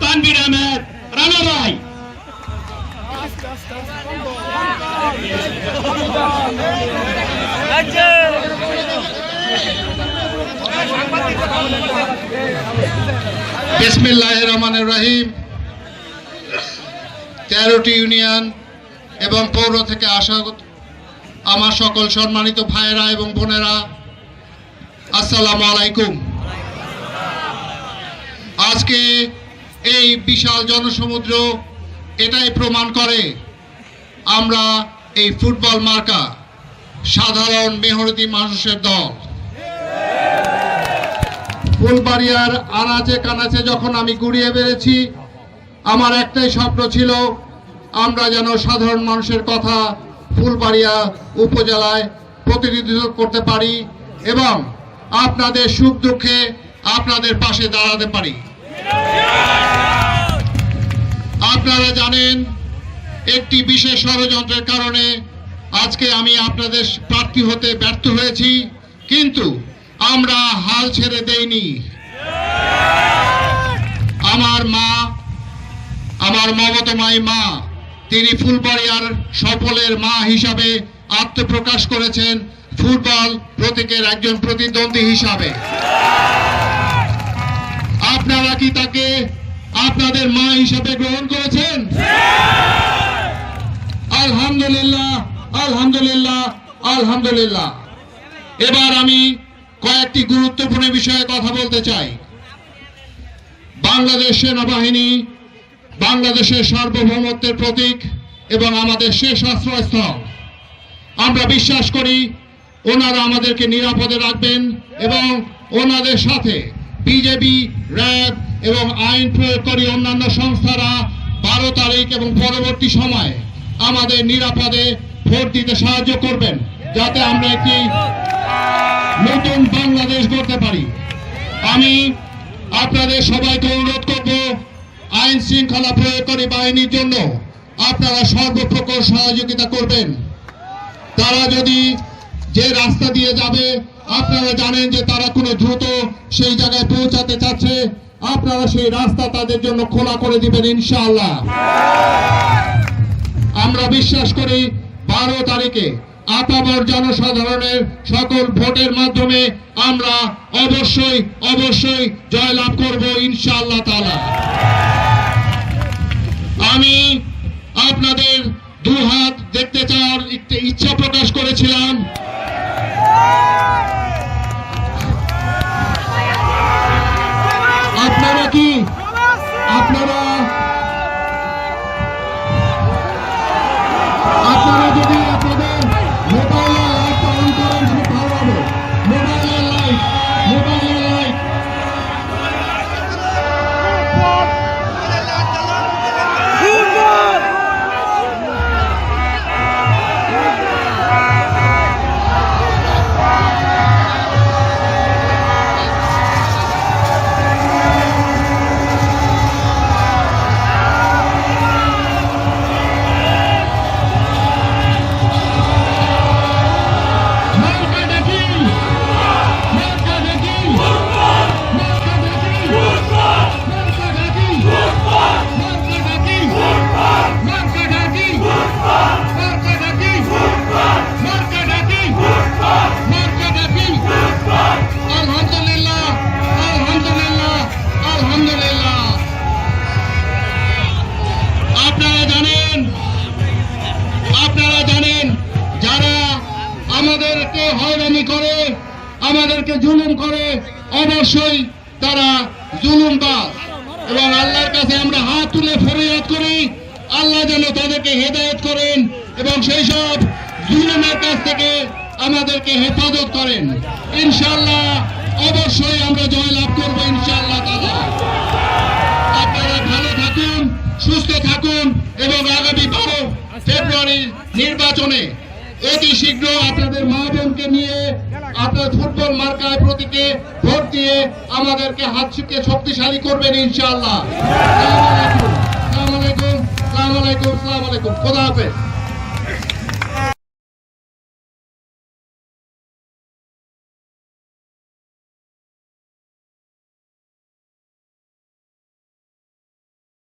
তানভীর আহমেদ, রানা ভাই। বিসমিল্লাহ রহমানের রহিম। তেরোটি ইউনিয়ন এবং পৌর থেকে আসা আমার সকল সম্মানিত ভাইয়েরা এবং বোনেরা, আসসালামু আলাইকুম। আজকে এই বিশাল জনসমুদ্র এটাই প্রমাণ করে আমরা এই ফুটবল মার্কা সাধারণ মেহনতি মানুষের দল। ফুলবাড়িয়ার আনাচে কানাচে যখন আমি গুড়িয়ে বেড়েছি, আমার একটাই স্বপ্ন ছিল, আমরা যেন সাধারণ মানুষের কথা ফুলবাড়িয়া উপজেলায় প্রতিনিধিত্ব করতে পারি এবং আপনাদের সুখ দুঃখে আপনাদের পাশে দাঁড়াতে পারি। আপনারা জানেন, একটি বিশেষ ষড়যন্ত্রের কারণে আজকে আমি আপনাদের প্রার্থী হতে ব্যর্থ হয়েছি, কিন্তু আমরা হাল ছেড়ে দেইনি। আমার মা, আমার মমতমাই মা, তিনি ফুলবাড়িয়ার সফলের মা হিসাবে আত্মপ্রকাশ করেছেন ফুটবল প্রতীকের একজন প্রতিদ্বন্দ্বী হিসাবে। আপনারা কি তাকে আপনাদের মা হিসাবে গ্রহণ করেছেন? আলহামদুলিল্লাহ আলহামদুলিল্লাহ আলহামদুলিল্লাহ। এবার আমি কয়েকটি গুরুত্বপূর্ণ বিষয়ে কথা বলতে চাই। বাংলাদেশ সেনাবাহিনী বাংলাদেশের সার্বভৌমত্বের প্রতীক এবং আমাদের শেষ আশ্রয়স্থল। আমরা বিশ্বাস করি ওনারা আমাদেরকে নিরাপদে রাখবেন এবং ওনাদের সাথে বিজেপি, র্যাব এবং আইন প্রয়োগকারী অন্যান্য সংস্থারা বারো তারিখ এবং পরবর্তী সময়ে আমাদের নিরাপদে ভোট দিতে সাহায্য করবেন, যাতে আমরা একটি নতুন বাংলাদেশ গড়তে পারি। আমি আপনাদের সবাইকে অনুরোধ করব, আইন শৃঙ্খলা প্রয়োগকারী বাহিনীর জন্য আপনারা সর্বপ্রকার সহযোগিতা করবেন। তারা যদি যে রাস্তা দিয়ে যাবে, আপনারা জানেন যে তারা কোনো দ্রুত সেই জায়গায় পৌঁছাতে চাচ্ছে। আপনারা সেই রাস্তা তাদের জন্য খোলা করে দিবেন ইনশাআল্লাহ। আমরা বিশ্বাস করি, বারো তারিখে আপামর জনসাধারণের সকল ভোটের মাধ্যমে আমরা অবশ্যই অবশ্যই জয়লাভ করব ইনশাআল্লাহ তালা আমি আপনাদের দু হাত দেখতে চাওয়ার ইচ্ছে- প্রকাশ করেছিলাম। আমাদেরকে অবশ্যই আমরা হাত তুলে আল্লাহ যেন তাদেরকে হেদায়েত করেন এবং সেই সব জুলুমের কাছ থেকে আমাদেরকে হেফাজত করেন। ইনশাআল্লাহ, অবশ্যই আমরা জয়লাভ করব, ইনশাআল্লাহ। ফেব্রুয়ারি নির্বাচনে অতি শীঘ্র আপনাদের মা বোনকে নিয়ে আপনার ফুটবল মার্কায় প্রতীকে ভোট দিয়ে আমাদেরকে হাত শিখে শক্তিশালী করবেন ইনশাআল্লাহ। সালাম আলাইকুম সালাম আলাইকুম সালাম আলাইকুম সালাম আলাইকুম। খোদা হাফেজ।